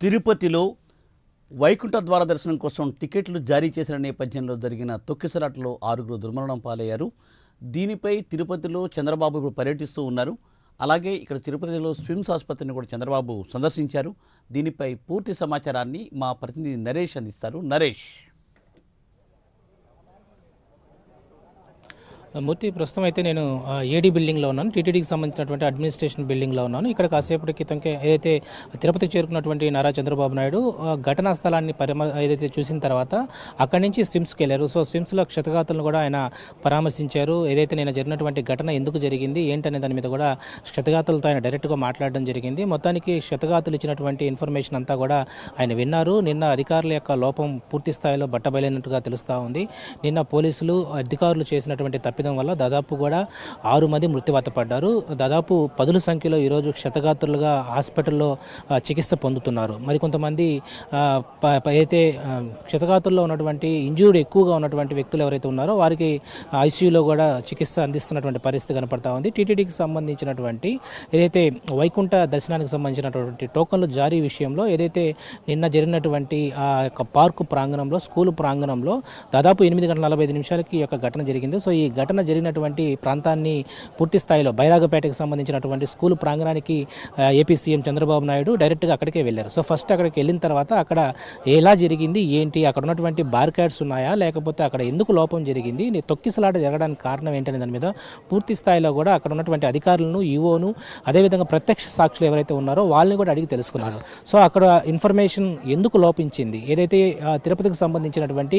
తిరుపతిలో వైకుంఠ ద్వార దర్శనం కోసం టికెట్లు జారీ చేసిన నేపథ్యంలో జరిగిన తొక్కిసలాటలో ఆరుగురు దుర్మరణం పాలయ్యారు. దీనిపై తిరుపతిలో చంద్రబాబు ఇప్పుడు పర్యటిస్తూ ఉన్నారు. అలాగే ఇక్కడ తిరుపతిలో స్విమ్స్ ఆసుపత్రిని కూడా చంద్రబాబు సందర్శించారు. దీనిపై పూర్తి సమాచారాన్ని మా ప్రతినిధి నరేష్ అందిస్తారు. నరేష్. మూర్తి ప్రస్తుతం అయితే నేను ఏడీ బిల్డింగ్లో ఉన్నాను. టీటీడీకి సంబంధించినటువంటి అడ్మినిస్ట్రేషన్ బిల్డింగ్లో ఉన్నాను. ఇక్కడ కాసేపటి క్రితంకే ఏదైతే తిరుపతి చేరుకున్నటువంటి నారా చంద్రబాబు నాయుడు ఆ, ఘటనా స్థలాన్ని పరిమ ఏదైతే చూసిన తర్వాత అక్కడి నుంచి స్విమ్స్కి వెళ్ళారు. సో స్విమ్స్లో క్షతగాతులను కూడా ఆయన పరామర్శించారు. ఏదైతే నేను జరిగినటువంటి ఘటన ఎందుకు జరిగింది ఏంటనే దాని మీద కూడా క్షతగాతులతో ఆయన డైరెక్ట్గా మాట్లాడడం జరిగింది. మొత్తానికి క్షతగాతులు ఇచ్చినటువంటి ఇన్ఫర్మేషన్ అంతా కూడా ఆయన విన్నారు. నిన్న అధికారుల యొక్క లోపం పూర్తి స్థాయిలో బట్టబయలైనట్టుగా తెలుస్తూ ఉంది. నిన్న పోలీసులు అధికారులు చేసినటువంటి తప్పిదం వల్ల దాదాపు కూడా ఆరు మంది మృత్యువాత పడ్డారు. దాదాపు పదుల సంఖ్యలో ఈరోజు క్షతగాత్రులుగా హాస్పిటల్లో చికిత్స పొందుతున్నారు. మరికొంతమంది ప- అయితే ఆ, క్షతగాత్రుల్లో ఉన్నటువంటి ఇంజూర్డ్ ఎక్కువగా ఉన్నటువంటి వ్యక్తులు ఎవరైతే ఉన్నారో వారికి ఐసీయూలో కూడా చికిత్స అందిస్తున్నటువంటి పరిస్థితి కనపడతా ఉంది. టీటీడీకి సంబంధించినటువంటి ఏదైతే వైకుంఠ దర్శనానికి సంబంధించినటువంటి టోకన్లు జారీ విషయంలో ఏదైతే నిన్న జరిగినటువంటి ఆ యొక్క పార్కు ప్రాంగణంలో స్కూల్ ప్రాంగణంలో దాదాపు ఎనిమిది గంటల నలభై ఐదు నిమిషాలకి ఈ యొక్క ఘటన జరిగింది. సో ఈ ఘటన జరిగినటువంటి ప్రాంతాన్ని పూర్తి స్థాయిలో బైరాగపేటకు సంబంధించినటువంటి స్కూల్ ప్రాంగణానికి ఏపీ సీఎం చంద్రబాబు నాయుడు డైరెక్ట్గా అక్కడికే వెళ్ళారు. సో ఫస్ట్ అక్కడికి వెళ్ళిన తర్వాత అక్కడ ఎలా జరిగింది ఏంటి అక్కడ ఉన్నటువంటి బార్కాడ్స్ ఉన్నాయా లేకపోతే అక్కడ ఎందుకు లోపం జరిగింది తొక్కిసలాట జరగడానికి కారణం ఏంటనే దాని మీద పూర్తి స్థాయిలో కూడా అక్కడ ఉన్నటువంటి అధికారులను ఈవోను అదేవిధంగా ప్రత్యక్ష సాక్షులు ఎవరైతే ఉన్నారో వాళ్ళని కూడా అడిగి తెలుసుకున్నారు. సో అక్కడ ఇన్ఫర్మేషన్ ఎందుకు లోపించింది? ఏదైతే తిరుపతికి సంబంధించినటువంటి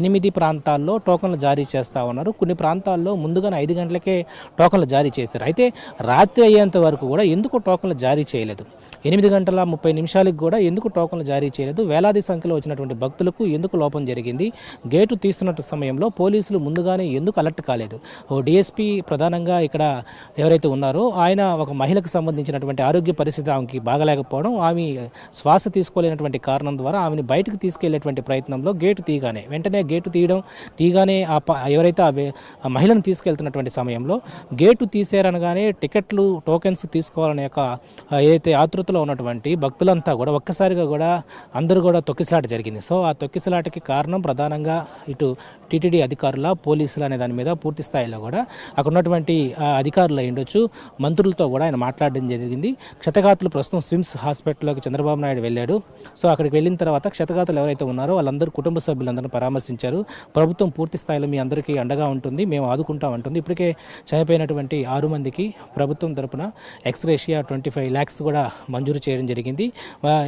ఎనిమిది ప్రాంతాల్లో టోకన్లు జారీ చేస్తా ఉన్నారు కొన్ని ప్రాంతాల్లో ముందుగానే ఐదు గంటలకే టోకన్లు జారీ చేశారు. అయితే రాత్రి అయ్యేంత వరకు కూడా ఎందుకు టోకన్లు జారీ చేయలేదు? ఎనిమిది గంటల ముప్పై నిమిషాలకు కూడా ఎందుకు టోకన్లు జారీ చేయలేదు? వేలాది సంఖ్యలో వచ్చినటువంటి భక్తులకు ఎందుకు లోపం జరిగింది? గేటు తీస్తున్న సమయంలో పోలీసులు ముందుగానే ఎందుకు అలర్ట్ కాలేదు? ఓ డిఎస్పీ ప్రధానంగా ఇక్కడ ఎవరైతే ఉన్నారో ఆయన ఒక మహిళకు సంబంధించినటువంటి ఆరోగ్య పరిస్థితి ఆమెకి బాగలేకపోవడం ఆమె శ్వాస తీసుకోలేనటువంటి కారణం ద్వారా ఆమెను బయటకు తీసుకెళ్ళేటువంటి ప్రయత్నంలో గేటు తీయగానే వెంటనే గేటు తీయడం తీయగానే ఆ ప- ఎవరైతే ఆ మహిళను తీసుకెళ్తున్నటువంటి సమయంలో గేటు తీసేరనగానే టికెట్లు టోకెన్స్ తీసుకోవాలనే యొక్క ఏదైతే ఆతృతలో ఉన్నటువంటి భక్తులంతా కూడా ఒక్కసారిగా కూడా అందరూ కూడా తొక్కిసలాట జరిగింది. సో ఆ తొక్కిసలాటకి కారణం ప్రధానంగా ఇటు టీటీడీ అధికారుల పోలీసులు అనే దాని మీద పూర్తి స్థాయిలో కూడా అక్కడ ఉన్నటువంటి అధికారులు అయ్యుండొచ్చు ఉండొచ్చు. మంత్రులతో కూడా ఆయన మాట్లాడడం జరిగింది. క్షతగాతులు ప్రస్తుతం స్విమ్స్ హాస్పిటల్లోకి చంద్రబాబు నాయుడు వెళ్ళాడు. సో అక్కడికి వెళ్ళిన తర్వాత క్షతగాతులు ఎవరైతే ఉన్నారో వాళ్ళందరూ కుటుంబ సభ్యులందరూ పరామర్శించారు. ప్రభుత్వం పూర్తి స్థాయిలో మీ అందరికీ అండగా ఉంటుంది. మేము ఆదుకుంటా ఉంటుంది ఇప్పటికే చనిపోయినటువంటి ఆరు మందికి ప్రభుత్వం తరపున ఎక్స్రేషియా ట్వంటీ ఫైవ్ ల్యాక్స్ కూడా మంజూరు చేయడం జరిగింది.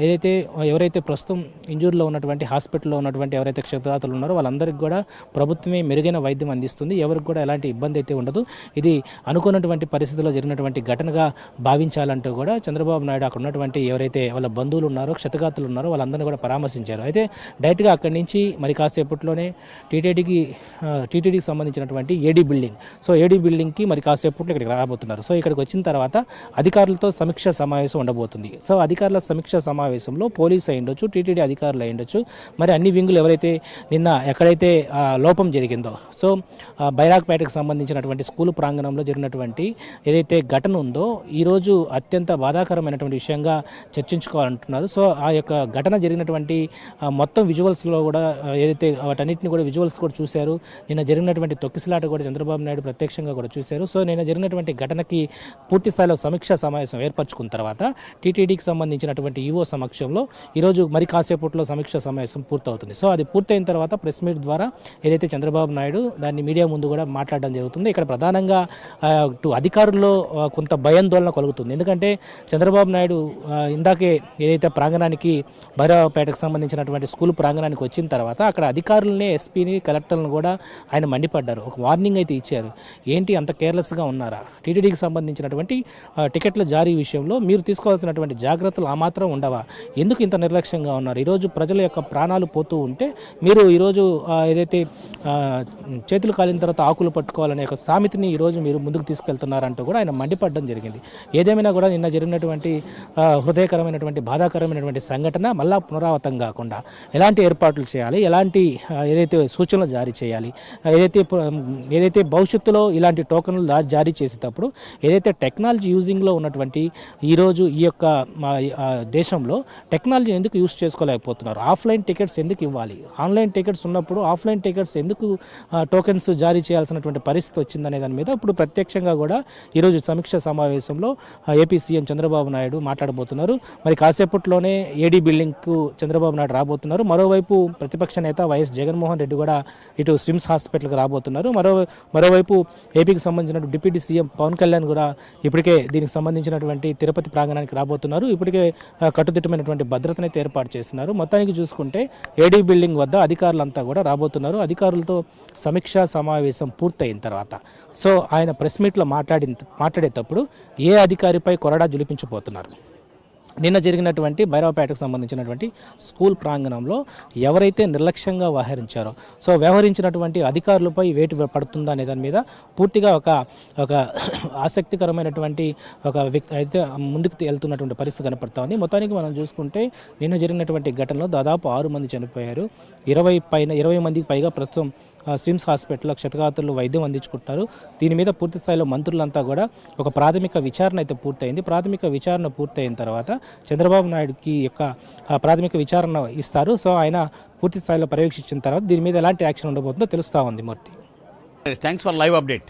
ఏదైతే ఎవరైతే ప్రస్తుతం ఇంజూర్లో ఉన్నటువంటి హాస్పిటల్లో ఉన్నటువంటి ఎవరైతే క్షతగాతులు ఉన్నారో వాళ్ళందరికీ కూడా ప్రభుత్వమే మెరుగైన వైద్యం అందిస్తుంది. ఎవరికి కూడా ఎలాంటి ఇబ్బంది అయితే ఉండదు. ఇది అనుకున్నటువంటి పరిస్థితుల్లో జరిగినటువంటి ఘటనగా భావించాలంటూ కూడా చంద్రబాబు నాయుడు అక్కడ ఉన్నటువంటి ఎవరైతే వాళ్ళ బంధువులు ఉన్నారో క్షతగాతులు ఉన్నారో వాళ్ళందరినీ కూడా పరామర్శించారు. అయితే డైరెక్ట్గా అక్కడి నుంచి మరి కాసేపట్లోనే టీటీడీకి టీటీడీకి సంబంధించినటువంటి ఏడీ బిల్డింగ్ సో ఏడీ బిల్డింగ్కి మరి కాసేపట్లో ఇక్కడికి రాబోతున్నారు. సో ఇక్కడికి వచ్చిన తర్వాత అధికారులతో సమీక్ష సమావేశం ఉండబోతుంది. సో అధికారుల సమీక్ష సమావేశంలో పోలీస్ అయి ఉండొచ్చు టీటీడీ అధికారులు అయి ఉండొచ్చు. మరి అన్ని వింగులు ఎవరైతే నిన్న ఎక్కడైతే లోపం జరిగిందో సో బైరాగ్పేటకు సంబంధించినటువంటి స్కూల్ ప్రాంగణంలో జరిగినటువంటి ఏదైతే ఘటన ఉందో ఈరోజు అత్యంత బాధాకరమైనటువంటి విషయంగా చర్చించుకోవాలంటున్నారు. సో ఆ యొక్క ఘటన జరిగినటువంటి మొత్తం విజువల్స్లో కూడా ఏదైతే వాటన్నిటిని కూడా విజువల్స్ కూడా చూశారు. నిన్న జరిగినటువంటి తొక్కిసలాట కూడా చంద్రబాబు నాయుడు ప్రత్యక్షంగా కూడా చూశారు. సో నేను జరిగినటువంటి ఘటనకి పూర్తి స్థాయిలో సమీక్షా సమావేశం ఏర్పరచుకున్న తర్వాత టీటీడీకి సంబంధించినటువంటి ఈవో సమక్షంలో ఈరోజు మరి కాసేపట్లో సమీక్ష సమావేశం పూర్తవుతుంది. సో అది పూర్తయిన తర్వాత ప్రెస్ మీట్ ద్వారా ఏదైతే చంద్రబాబు నాయుడు దాన్ని మీడియా ముందు కూడా మాట్లాడడం జరుగుతుంది. ఇక్కడ ప్రధానంగా టు అధికారుల్లో కొంత భయాందోళన కలుగుతుంది. ఎందుకంటే చంద్రబాబు నాయుడు ఇందాకే ఏదైతే ప్రాంగణానికి భైరవపేటకు సంబంధించినటువంటి స్కూల్ ప్రాంగణానికి వచ్చిన తర్వాత అక్కడ అధికారులనే ఎస్పీని కలెక్టర్లను కూడా ఆయన మండిపడ్డారు. ఒక వార్నింగ్ అయితే ఇచ్చారు. ఏంటి అంత కేర్లెస్గా ఉన్నారా? టీటీడీకి సంబంధించినటువంటి టికెట్ల జారీ విషయంలో మీరు తీసుకోవాల్సినటువంటి జాగ్రత్తలు ఆ మాత్రం ఉండవా? ఎందుకు ఇంత నిర్లక్ష్యంగా ఉన్నారు? ఈరోజు ప్రజల యొక్క ప్రాణాలు పోతూ ఉంటే మీరు ఈరోజు ఏదైతే చేతులు కాలిన తర్వాత ఆకులు పట్టుకోవాలనే ఒక సామెతని ఈరోజు మీరు ముందుకు తీసుకెళ్తున్నారంటూ కూడా ఆయన మండిపడడం జరిగింది. ఏదేమైనా కూడా నిన్న జరిగినటువంటి హృదయకరమైనటువంటి బాధాకరమైనటువంటి సంఘటన మళ్ళా పునరావృతం కాకుండా ఎలాంటి ఏర్పాట్లు చేయాలి? ఎలాంటి ఏదైతే సూచనలు జారీ చేయాలి? ఏదైతే ఏదైతే భవిష్యత్తులో ఇలాంటి టోకన్లు జారీ చేసేటప్పుడు ఏదైతే టెక్నాలజీ యూజింగ్లో ఉన్నటువంటి ఈరోజు ఈ యొక్క మా దేశంలో టెక్నాలజీ ఎందుకు యూస్ చేసుకోలేకపోతున్నారు? ఆఫ్లైన్ టికెట్స్ ఎందుకు ఇవ్వాలి? ఆన్లైన్ టికెట్స్ ఉన్నప్పుడు ఆఫ్లైన్ టికెట్స్ ఎందుకు ఎందుకు టోకెన్స్ జారీ చేయాల్సినటువంటి పరిస్థితి వచ్చిందనే దాని మీద ఇప్పుడు ప్రత్యక్షంగా కూడా ఈరోజు సమీక్ష సమావేశంలో ఏపీ సీఎం చంద్రబాబు నాయుడు మాట్లాడబోతున్నారు. మరి కాసేపట్లోనే ఏడీ బిల్డింగ్కు చంద్రబాబు నాయుడు రాబోతున్నారు. మరోవైపు ప్రతిపక్ష నేత వైఎస్ జగన్మోహన్ రెడ్డి కూడా ఇటు స్విమ్స్ హాస్పిటల్కి రాబోతున్నారు. మరో మరోవైపు ఏపీకి సంబంధించిన డిప్యూటీ సీఎం పవన్ కళ్యాణ్ కూడా ఇప్పటికే దీనికి సంబంధించినటువంటి తిరుపతి ప్రాంగణానికి రాబోతున్నారు. ఇప్పటికే కట్టుదిట్టమైనటువంటి భద్రతనైతే ఏర్పాటు చేస్తున్నారు. మొత్తానికి చూసుకుంటే ఏడీ బిల్డింగ్ వద్ద అధికారులంతా కూడా రాబోతున్నారు. అధికారులు అధికారులతో సమీక్షా సమావేశం పూర్తయిన తర్వాత. సో ఆయన ప్రెస్ మీట్లో మాట్లాడిన మాట్లాడేటప్పుడు ఏ అధికారిపై కొరడా జులిపించబోతున్నారు? నిన్న జరిగినటువంటి భైరవపేటకు సంబంధించినటువంటి స్కూల్ ప్రాంగణంలో ఎవరైతే నిర్లక్ష్యంగా వ్యవహరించారో సో వ్యవహరించినటువంటి అధికారులపై వేటు పడుతుందా అనే దాని మీద పూర్తిగా ఒక ఒక ఆసక్తికరమైనటువంటి ఒక వ్యక్తి అయితే ముందుకు వెళ్తున్నటువంటి పరిస్థితి కనపడతా ఉంది. మొత్తానికి మనం చూసుకుంటే నిన్న జరిగినటువంటి ఘటనలో దాదాపు ఆరు మంది చనిపోయారు. ఇరవై పైన ఇరవై మందికి పైగా ప్రస్తుతం స్విమ్స్ హాస్పిటల్లో క్షతగాతులు వైద్యం అందించుకుంటున్నారు. దీని మీద పూర్తి స్థాయిలో మంత్రులంతా కూడా ఒక ప్రాథమిక విచారణ అయితే పూర్తయింది. ప్రాథమిక విచారణ పూర్తయిన తర్వాత చంద్రబాబు నాయుడుకి యొక్క ప్రాథమిక విచారణ ఇస్తారు. సో ఆయన పూర్తి స్థాయిలో పర్యవేక్షించిన తర్వాత దీని మీద ఎలాంటి యాక్షన్ ఉండబోతుందో తెలుస్తా ఉంది Murthy. Thanks for live update